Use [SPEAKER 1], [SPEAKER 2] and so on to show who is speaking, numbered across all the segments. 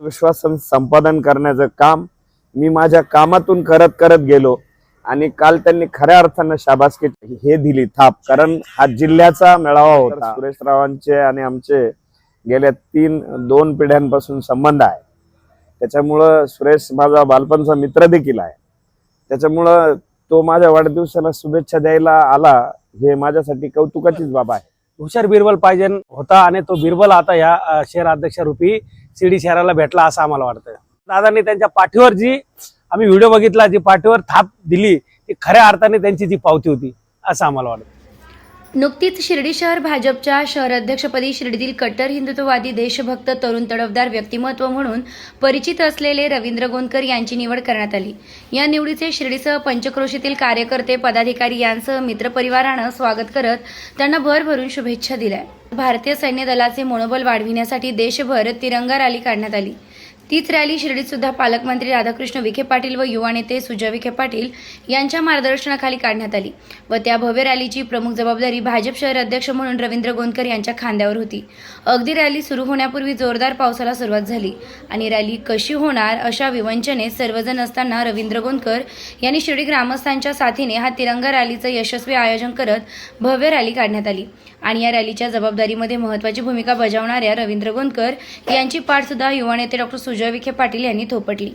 [SPEAKER 1] विश्वासन संपादन करण्याचं काम मी माझ्या कामातून करत करत गेलो आणि काल त्यांनी खऱ्या अर्थानं शाबासकी हे दिली थाप. कारण हा जिल्ह्याचा मेळावा होता. सुरेश रावांचे आणि आमचे गेल्या तीन दोन पिढ्यांपासून संबंध आहे. त्याच्यामुळं सुरेश माझा बालपणचा मित्र देखील आहे. त्याच्यामुळं तो माझ्या वाढदिवसाला शुभेच्छा द्यायला आला हे माझ्यासाठी कौतुकाचीच बाब आहे.
[SPEAKER 2] हुशार बिरबल पाहिजे होता आणि तो बिरबल आता या शहर अध्यक्ष रूपी शिर्डी शहराला भेटला असं आम्हाला वाटतं दादांनी त्यांच्या पाठीवर जी आम्ही व्हिडिओ बघितला जी पाठीवर थाप दिली ती खऱ्या अर्थाने त्यांची जी पावती होती असं आम्हाला वाटतं
[SPEAKER 3] नुकतीच शिर्डी शहर भाजपच्या शहर अध्यक्षपदी शिर्डीतील कट्टर हिंदुत्ववादी देशभक्त तरुण तडफदार व्यक्तिमत्व म्हणून परिचित असलेले रवींद्र गोंदकर यांची निवड करण्यात आली. या निवडीचे शिर्डीसह पंचक्रोशीतील कार्यकर्ते पदाधिकारी यांसह मित्रपरिवारानं स्वागत करत त्यांना भरभरून शुभेच्छा दिल्या. भारतीय सैन्य दलाचे मनोबल वाढविण्यासाठी देशभर तिरंगा रॅली काढण्यात आली. तीच रॅली शिर्डीत सुद्धा पालकमंत्री राधाकृष्ण विखे पाटील व युवा नेते सुजय विखे पाटील यांच्या मार्गदर्शनाखाली काढण्यात आली व त्या भव्य रॅलीची प्रमुख जबाबदारी भाजप शहर अध्यक्ष म्हणून रवींद्र गोंदकर यांच्या खांद्यावर होती. अगदी रॅली सुरू होण्यापूर्वी जोरदार पावसाला सुरुवात झाली. आणि रॅली कशी होणार अशा विवंचनेत सर्वजण असताना रवींद्र गोंदकर यांनी शिर्डी ग्रामस्थांच्या साथीने हा तिरंगा रॅलीचं यशस्वी आयोजन करत भव्य रॅली काढण्यात आली. आणि या रॅलीच्या जबाबदारीमध्ये महत्त्वाची भूमिका बजावणाऱ्या रवींद्र गोंदकर यांची पाठसुद्धा युवा नेते डॉक्टर सुजय विखे पाटील यांनी थोपटली.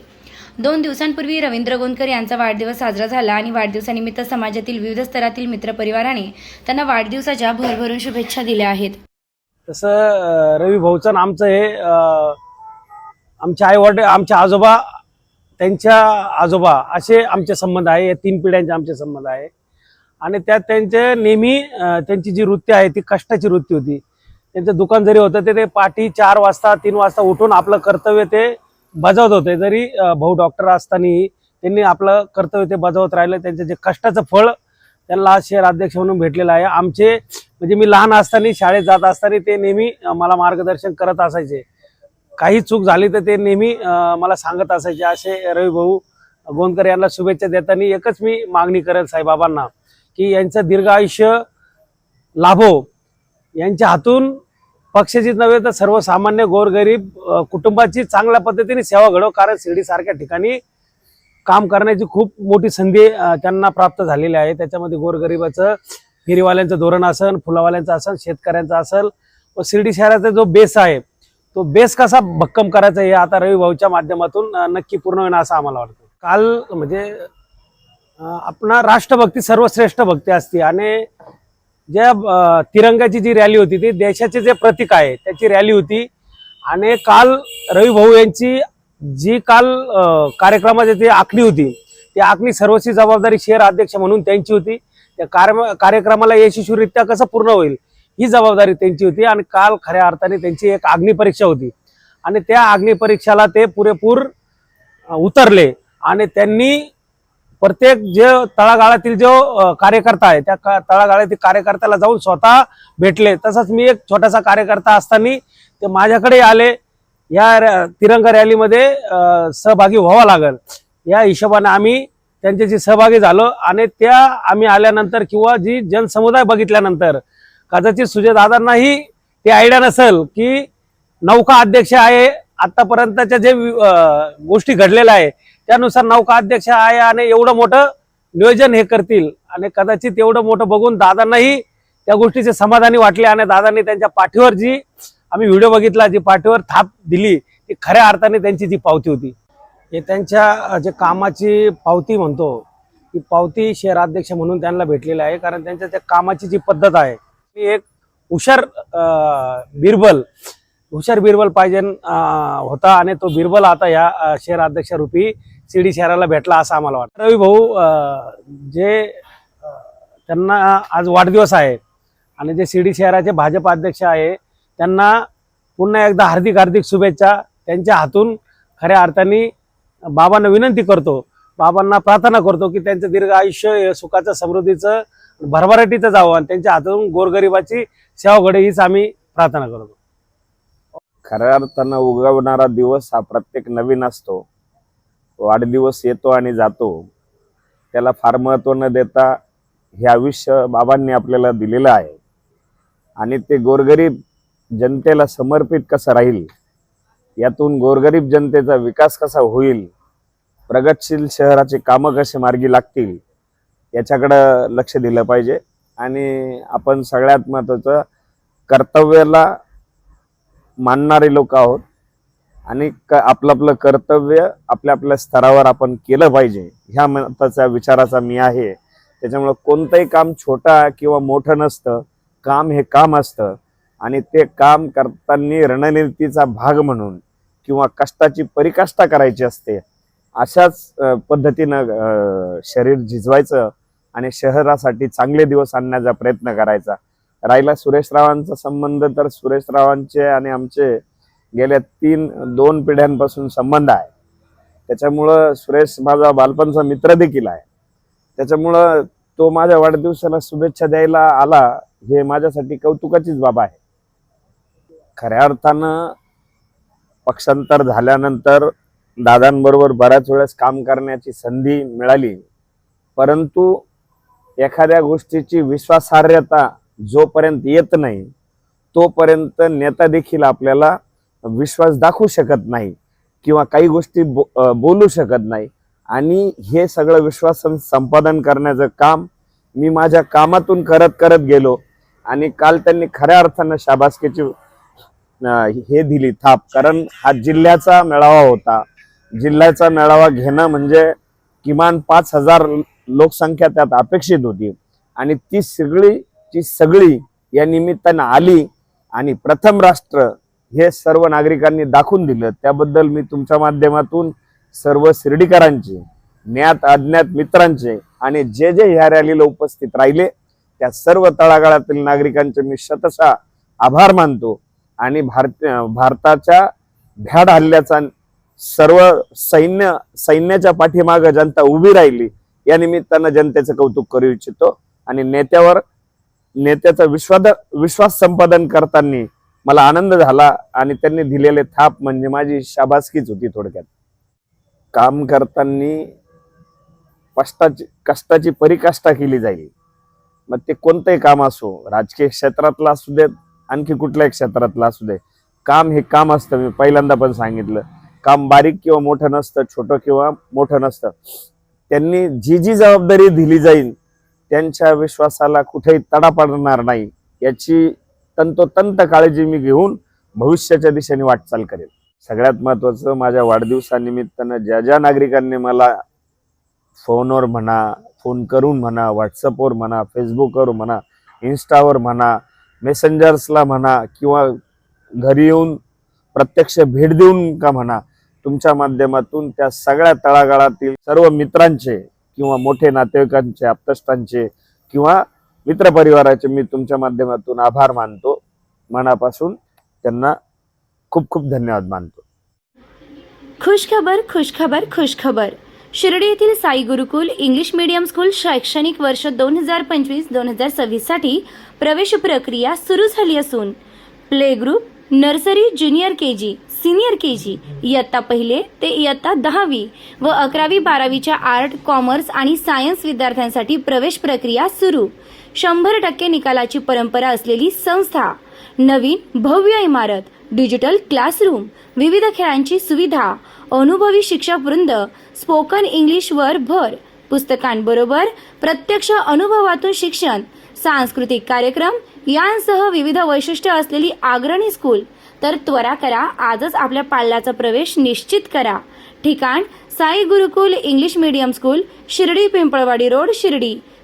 [SPEAKER 3] दोन दिवसांपूर्वी रवींद्र गोंदकर यांचा वाढदिवस साजरा झाला आणि वाढदिवसानिमित्त समाजातील विविध स्तरातील मित्रपरिवाराने त्यांना वाढदिवसाच्या भरभरून शुभेच्छा दिल्या आहेत.
[SPEAKER 2] तसं रवी भाऊचं आमचं हे आमच्या आमचे आई वडील आजोबा त्यांच्या आजोबा असे आमचे संबंध आहे. या तीन पिढ्यांचे आमचे संबंध आहे. आणि त्यात त्यांचे नेहमी त्यांची जी वृत्ती आहे ती कष्टाची वृत्ती होती. त्यांचं दुकान जरी होतं ते ते पाठी चार वाजता तीन वाजता उठून आपलं कर्तव्य ते बजावत होते. जरी भाऊ डॉक्टर असतानाही त्यांनी आपलं कर्तव्य ते बजावत राहिलं. त्यांचं जे कष्टाचं फळ त्यांना आज शहर अध्यक्ष म्हणून भेटलेलं आहे. आमचे म्हणजे मी लहान असताना शाळेत जात असताना ते नेहमी मला मार्गदर्शन करत असायचे. काही चूक झाली तर ते नेहमी मला सांगत असायचे. असे रवी भाऊ गोंदकर यांना शुभेच्छा देताना एकच मी मागणी करेल साईबाबांना. की यांचं दीर्घ आयुष्य लाभो. यांच्या हातून पक्षाचीच नव्हे तर सर्वसामान्य गोरगरीब कुटुंबाची चांगल्या पद्धतीने सेवा घडव कारण शिर्डीसारख्या ठिकाणी काम करण्याची खूप मोठी संधी त्यांना प्राप्त झालेली आहे. त्याच्यामध्ये गोरगरिबाचं फेरीवाल्यांचं धोरण असेल फुलावाल्यांचं असेल शेतकऱ्यांचं असेल व शिर्डी शहराचा जो बेस आहे तो बेस कसा भक्कम करायचा हे आता रवी भाऊच्या माध्यमातून नक्की पूर्ण होईल असं आम्हाला वाटतं. काल म्हणजे आपणा राष्ट्रभक्ती सर्वश्रेष्ठ भक्ती असते. आणि ज्या तिरंगाची जी रॅली होती ती देशाचे जे प्रतीक आहे त्याची रॅली होती. आणि काल रवी भाऊ यांची जी काल कार्यक्रमाची जी आखणी होती ती आखणी सर्वस्वी जबाबदारी शहर अध्यक्ष म्हणून त्यांची होती. त्या कार्य कार्यक्रमाला यशस्वीरित्या कसं पूर्ण होईल ही जबाबदारी त्यांची होती. आणि काल खऱ्या अर्थाने त्यांची एक अग्निपरीक्षा होती. आणि त्या अग्निपरीक्षाला ते पुरेपूर उतरले. आणि त्यांनी प्रत्येक जे तळागाळातील जो कार्यकर्ता आहे त्या का- तळागाळातील कार्यकर्त्याला जाऊन स्वतः भेटले. तसंच मी एक छोटासा कार्यकर्ता असताना ते माझ्याकडे आले. या तिरंगा रॅलीमध्ये सहभागी व्हावा लागल. या हिशोबाने आम्ही त्यांच्याशी सहभागी झालो आणि त्या आम्ही आल्यानंतर किंवा जी जनसमुदाय बघितल्यानंतर कदाचित सुजयदादांनाही ते आयडिया नसेल की नौका अध्यक्ष आहे. आतापर्यंतच्या जे वि- गोष्टी घडलेल्या आहे त्यानुसार नौका अध्यक्ष आहे आणि एवढं मोठं नियोजन हे करतील. आणि कदाचित एवढं मोठं बघून दादांनाही त्या गोष्टीचे समाधानी वाटले आणि दादांनी त्यांच्या पाठीवर जी आम्ही व्हिडिओ बघितला जी पाठीवर थाप दिली ती खऱ्या अर्थाने त्यांची जी पावती होती. हे त्यांच्या जे कामाची पावती म्हणतो ती पावती शहराध्यक्ष म्हणून त्यांना भेटलेली आहे. कारण त्यांच्या त्या कामाची जी पद्धत आहे ती एक हुशार बिरबल हुशार बिरबल पाहिजे होता. आणि तो बिरबल आता या अ, शिर्डी शहराला भेटला असं आम्हाला वाटतं. रवी भाऊ जे त्यांना आज वाढदिवस आहे आणि जे शिर्डी शहराचे भाजप अध्यक्ष आहे त्यांना पुन्हा एकदा हार्दिक हार्दिक शुभेच्छा. त्यांच्या हातून खऱ्या अर्थाने बाबांना विनंती करतो. बाबांना प्रार्थना करतो की त्यांचं दीर्घ आयुष्य सुखाचं समृद्धीचं भरभराटीचं जावं आणि त्यांच्या हातून गोरगरिबाची सेवा घडे हीच आम्ही प्रार्थना करतो.
[SPEAKER 1] खऱ्या अर्थानं उगवणारा दिवस हा प्रत्येक नवीन असतो. वाढदिवस येतो आणि जातो त्याला फार महत्त्व न देता हे आयुष्य बाबांनी आपल्याला दिलेलं आहे. आणि ते गोरगरीब जनतेला समर्पित कसं राहील? यातून गोरगरीब जनतेचा विकास कसा होईल? प्रगतशील शहराचे कामं कसे मार्गी लागतील? याच्याकडं लक्ष दिलं पाहिजे. आणि आपण सगळ्यात महत्त्वाचं कर्तव्याला मानणारे लोक आहोत. आणि क आपलं आपलं कर्तव्य आपल्या आपल्या स्तरावर आपण केलं पाहिजे. ह्या मताचा विचाराचा मी आहे. त्याच्यामुळं कोणतंही काम छोटा किंवा मोठं नसतं. काम हे काम असतं. आणि ते काम करताना रणनीतीचा भाग म्हणून किंवा कष्टाची परिकाष्ठा करायची असते अशाच पद्धतीनं शरीर झिजवायचं आणि शहरासाठी चांगले दिवस आणण्याचा प्रयत्न करायचा. राहिला सुरेश रावांचा संबंध तर सुरेश रावांचे आणि आमचे गेल्या तीन दोन पिढ्यांपासून संबंध आहे. त्याच्यामुळं सुरेश माझा बालपणचा मित्र देखील आहे. त्याच्यामुळं तो माझ्या वाढदिवसाला शुभेच्छा द्यायला आला हे माझ्यासाठी कौतुकाचीच बाब आहे. खऱ्या अर्थानं पक्षांतर झाल्यानंतर दादांबरोबर बऱ्याच वेळेस काम करण्याची संधी मिळाली. परंतु एखाद्या गोष्टीची विश्वासार्हता जोपर्यंत येत नाही तोपर्यंत नेता देखील आपल्याला विश्वास दाखवू शकत नाही किंवा काही गोष्टी बो बोलू शकत नाही. आणि हे सगळं विश्वासन संपादन करण्याचं काम मी माझ्या कामातून करत करत गेलो आणि काल त्यांनी खऱ्या अर्थानं शाबासकीची हे दिली थाप. कारण हा जिल्ह्याचा मेळावा होता. जिल्ह्याचा मेळावा घेणं म्हणजे किमान पाच हजार लोकसंख्या त्यात अपेक्षित होती. आणि ती सगळी ती सगळी या निमित्तानं आली आणि प्रथम राष्ट्र हे सर्व नागरिकांनी दाखवून दिलं. त्याबद्दल मी तुमच्या माध्यमातून सर्व शिर्डीकरांचे ज्ञात अज्ञात मित्रांचे आणि जे जे ह्या रॅलीला उपस्थित राहिले त्या सर्व तळागाळातील नागरिकांचे मी शतशा आभार मानतो. आणि भारत भारताच्या भ्याड हल्ल्याचा सर्व सैन्य सैन्याच्या पाठीमागं जनता उभी राहिली या निमित्तानं जनतेचं कौतुक करू इच्छितो. आणि नेत्यावर नेत्याचा विश्वाद विश्वास संपादन करताना मला आनंद झाला आणि त्यांनी दिलेले थाप म्हणजे माझी शाबासकीच होती थोडक्यात. काम करताना कष्टाची कष्टाची परिकाष्ठा केली जाईल. मग ते कोणतंही काम असो राजकीय क्षेत्रातलं असू देत आणखी कुठल्याही क्षेत्रातलं असू दे काम हे काम असतं. मी पहिल्यांदा पण सांगितलं काम बारीक किंवा मोठं नसतं छोटं किंवा मोठं नसतं. त्यांनी जी जी जबाबदारी दिली जाईल त्यांच्या विश्वासाला कुठेही तडा पडणार नाही याची तंतोतंत काळजी मी घेऊन भविष्याच्या दिशेने वाटचाल करेल सगळ्यात महत्त्वाचं माझ्या वाढदिवसानिमित्तानं ज्या ज्या नागरिकांनी मला फोनवर म्हणा फोन करून म्हणा व्हॉट्सअपवर म्हणा फेसबुकवर म्हणा इन्स्टावर म्हणा मेसेंजर्सला म्हणा किंवा घरी येऊन प्रत्यक्ष भेट देऊन का म्हणा तुमच्या माध्यमातून त्या सगळ्या तळागाळातील सर्व मित्रांचे किंवा मोठे नातेवाईकांचे आप्तष्टांचे किंवा मित्रपरिवाराचे मी तुमच्या माध्यमातून आभार मानतो. मनापासून त्यांना खूप खूप धन्यवाद मानतो.
[SPEAKER 3] खुशखबर खुशखबर खुशखबर शिर्डी येथील Sai Gurukul English medium school शैक्षणिक वर्ष दोन हजार पंचवीस दोन हजार सव्वीससाठी प्रवेश प्रक्रिया सुरू झाली असून play group nursery junior K G senior K G इयत्ता पहिले ते इयत्ता दहावी व अकरावी बारावीच्या आर्ट कॉमर्स आणि सायन्स विद्यार्थ्यांसाठी प्रवेश प्रक्रिया सुरू. शंभर टक्के निकालाची परंपरा असलेली संस्था नवीन भव्य इमारत डिजिटल क्लासरूम विविध खेळांची सुविधा अनुभवी शिक्षक वृंद स्पोकन इंग्लिशवर भर पुस्तकांबरोबर प्रत्यक्ष अनुभवातून शिक्षण सांस्कृतिक कार्यक्रम यांसह विविध वैशिष्ट्य असलेली अग्रणी स्कूल. तर त्वरा करा आजच आपल्या पाल्याचा प्रवेश निश्चित करा. ठिकाण Sai Gurukul English medium school Shirdi Pimpalwadi road Shirdi.